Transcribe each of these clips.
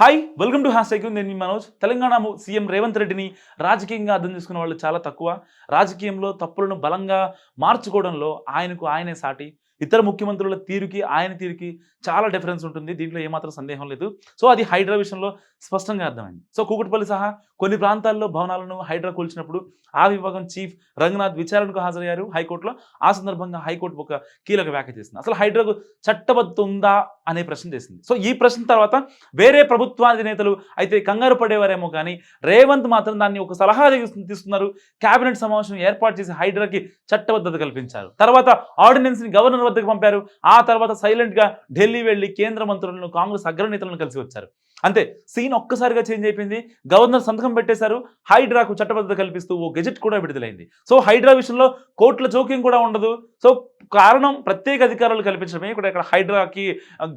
Hi welcome to hash tag నేను మీ Manoj. Telangana CM Revanth రెడ్డిని రాజకీయంగా అర్థం చేసుకున్న వాళ్ళు చాలా తక్కువ. రాజకీయంలో తప్పులను బలంగా మార్చుకోవడంలో ఆయనకు ఆయనే సాటి. ఇతర ముఖ్యమంత్రుల తీరుకి ఆయన తీరుకి చాలా డిఫరెన్స్ ఉంటుంది. దీంట్లో ఏమాత్రం సందేహం లేదు. సో అది హైడ్రా విషయంలో స్పష్టంగా అర్థమైంది. సో కూకట్పల్లి సహా కొన్ని ప్రాంతాల్లో భవనాలను హైడ్రా కూల్చినప్పుడు ఆ విభాగం చీఫ్ రంగనాథ్ విచారణకు హాజరయ్యారు. హైకోర్టులో ఆ సందర్భంగా హైకోర్టు ఒక కీలక వ్యాఖ్య చేసింది. అసలు హైడ్రాకు చట్టబద్ధ ఉందా అనే ప్రశ్న చేసింది. సో ఈ ప్రశ్న తర్వాత వేరే ప్రభుత్వం ప్రభుత్వాధినేతలు అయితే కంగారు పడేవారేమో కానీ రేవంత్ మాత్రం దాన్ని ఒక సలహా తీసుకున్నారు కేబినెట్ సమావేశం ఏర్పాటు చేసి హైడ్రాకి చట్టబద్ధత కల్పించారు. తర్వాత ఆర్డినెన్స్ని గవర్నర్ వద్దకు పంపారు. ఆ తర్వాత సైలెంట్గా ఢిల్లీ వెళ్ళి కేంద్ర మంత్రులను కాంగ్రెస్ అగ్రనేతలను కలిసి వచ్చారు. అంతే సీన్ ఒక్కసారిగా చేంజ్ అయిపోయింది. గవర్నర్ సంతకం పెట్టేశారు. హైడ్రాకు చట్టబద్ధత కల్పిస్తూ ఓ గెజెట్ కూడా విడుదలైంది. సో హైడ్రా విషయంలో కోర్టుల జోక్యం కూడా ఉండదు. సో కారణం ప్రత్యేక అధికారాలు కల్పించడమే. ఇక్కడ ఇక్కడ హైడ్రాకి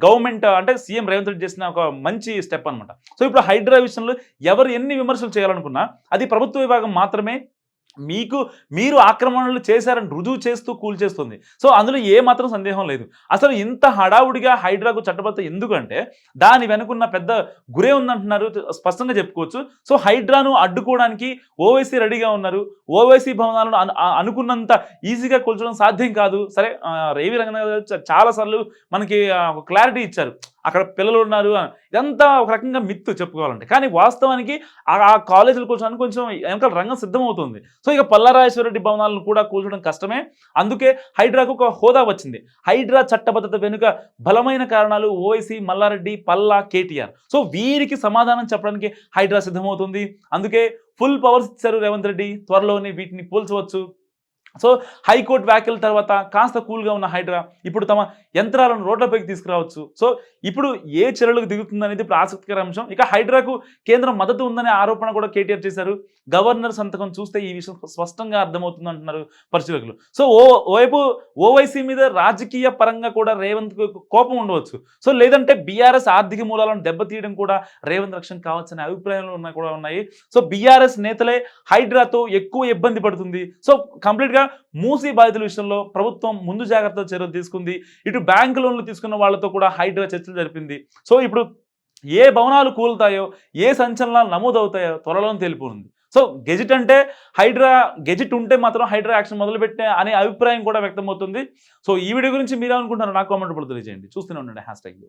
గవర్నమెంట్ అంటే సీఎం రేవంత్ రెడ్డి చేసిన ఒక మంచి స్టెప్ అన్నమాట. సో ఇప్పుడు హైడ్రా విషయంలో ఎవరు ఎన్ని విమర్శలు చేయాలనుకున్నా అది ప్రభుత్వ విభాగం మాత్రమే మీకు మీరు ఆక్రమణలు చేశారని రుజువు చేస్తూ కూల్చేస్తుంది సో అందులో ఏ మాత్రం సందేహం లేదు. అసలు ఇంత హడావుడిగా హైడ్రాకు చట్టబద్ధ ఎందుకంటే దాని వెనుకున్న పెద్ద గురే ఉందంటున్నారు స్పష్టంగా చెప్పుకోవచ్చు. సో హైడ్రాను అడ్డుకోవడానికి ఓవైసీ రెడీగా ఉన్నారు. ఓవైసీ భవనాలను అనుకున్నంత ఈజీగా కూల్చడం సాధ్యం కాదు. సరే రేవి రంగనాథ్ గారు చాలాసార్లు మనకి క్లారిటీ ఇచ్చారు. అక్కడ పిల్లలు ఉన్నారు ఇదంతా ఒక రకంగా మిత్తు చెప్పుకోవాలంటే. కానీ వాస్తవానికి ఆ కాలేజీలు కూర్చోడానికి కొంచెం వెనకాల రంగం సిద్ధమవుతుంది. సో ఇక పల్లారాజేశ్వరరెడ్డి భవనాలను కూడా కూల్చడం కష్టమే. అందుకే హైడ్రాకు ఒక హోదా వచ్చింది. హైడ్రా చట్టబద్ధత వెనుక బలమైన కారణాలు ఓవైసీ మల్లారెడ్డి పల్లా కేటీఆర్. సో వీరికి సమాధానం చెప్పడానికి హైడ్రా సిద్ధమవుతుంది. అందుకే ఫుల్ పవర్స్ ఇచ్చారు రేవంత్ రెడ్డి. త్వరలోనే వీటిని పోల్చవచ్చు. సో హైకోర్టు వ్యాఖ్యల తర్వాత కాస్త కూల్గా ఉన్న హైడ్రా ఇప్పుడు తమ యంత్రాలను రోడ్లపైకి తీసుకురావచ్చు. సో ఇప్పుడు ఏ చర్యలకు దిగుతుంది అనేది ఇప్పుడు ఆసక్తికర అంశం. ఇక హైడ్రాకు కేంద్రం మద్దతు ఉందనే ఆరోపణ కూడా కేటీఆర్ చేశారు. గవర్నర్ సంతకం చూస్తే ఈ విషయం స్పష్టంగా అర్థమవుతుంది అంటున్నారు పరిశీలకులు. సో ఓ ఓవైపు ఓవైసీ మీద రాజకీయ పరంగా కూడా రేవంత్ కోపం ఉండవచ్చు. సో లేదంటే బీఆర్ఎస్ ఆర్థిక మూలాలను దెబ్బతీయడం కూడా రేవంత్ రక్షణ కావచ్చనే అభిప్రాయాలు ఉన్నాయి కూడా ఉన్నాయి. సో బీఆర్ఎస్ నేతలే హైడ్రాతో ఎక్కువ ఇబ్బంది పడుతుంది. సో కంప్లీట్గా మూసీ బాధితుల విషయంలో ప్రభుత్వం ముందు జాగ్రత్త చర్యలు తీసుకుంది. ఇటు బ్యాంకు లోన్లు తీసుకున్న వాళ్ళతో కూడా హైడ్రా చర్చలు జరిపింది. సో ఇప్పుడు ఏ భవనాలు కూలుతాయో ఏ సంచలనాలు నమోదవుతాయో త్వరలో తెలిపోనుంది. సో గెజిట్ అంటే హైడ్రా గెజిట్ ఉంటే మాత్రం హైడ్రా యాక్షన్ మొదలుపెట్టే అనే అభిప్రాయం కూడా వ్యక్తమవుతుంది. సో ఈ వీడియో గురించి మీరేమనుకుంటున్నారు నాకు కామెంట్ తెలియజేయండి. చూస్తూనే ఉండండి హ్యాష్ ట్యాగ్.